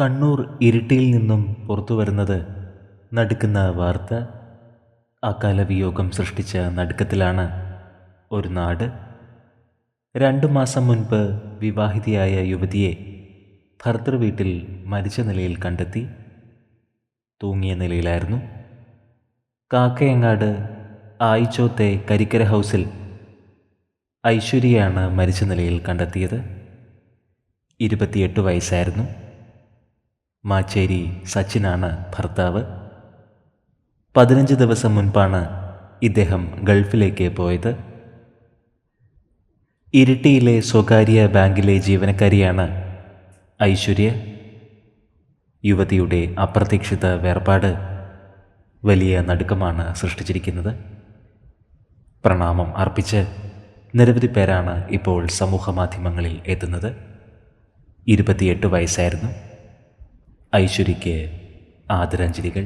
കണ്ണൂർ ഇരിട്ടിയിൽ നിന്നും പുറത്തു വരുന്നത് നടുക്കുന്ന വാർത്ത അകാലവിയോഗം സൃഷ്ടിച്ച നടുക്കത്തിലാണ് ഒരു നാട്. രണ്ടു മാസം മുൻപ് വിവാഹിതയായ യുവതിയെ ഭർത്തൃ വീട്ടിൽ മരിച്ച നിലയിൽ കണ്ടെത്തി. തൂങ്ങിയ നിലയിലായിരുന്നു. കാക്കയങ്ങാട് ആയിച്ചോത്തെ കരിക്കര ഹൗസിൽ ഐശ്വര്യയാണ് മരിച്ച നിലയിൽ കണ്ടെത്തിയത്. ഇരുപത്തിയെട്ട് വയസ്സായിരുന്നു. മാച്ചേരി സച്ചിനാണ് ഭർത്താവ്. പതിനഞ്ച് ദിവസം മുൻപാണ് ഇദ്ദേഹം ഗൾഫിലേക്ക് പോയത്. ഇരിട്ടിയിലെ സ്വകാര്യ ബാങ്കിലെ ജീവനക്കാരിയാണ് ഐശ്വര്യ. യുവതിയുടെ അപ്രതീക്ഷിത വേർപാട് വലിയ നടുക്കമാണ് സൃഷ്ടിച്ചിരിക്കുന്നത്. പ്രണാമം അർപ്പിച്ച് നിരവധി പേരാണ് ഇപ്പോൾ സമൂഹ മാധ്യമങ്ങളിൽ എത്തുന്നത്. ഇരുപത്തിയെട്ട് വയസ്സായിരുന്നു. ഐശ്വര്യയ്ക്ക് ആദരാഞ്ജലികൾ.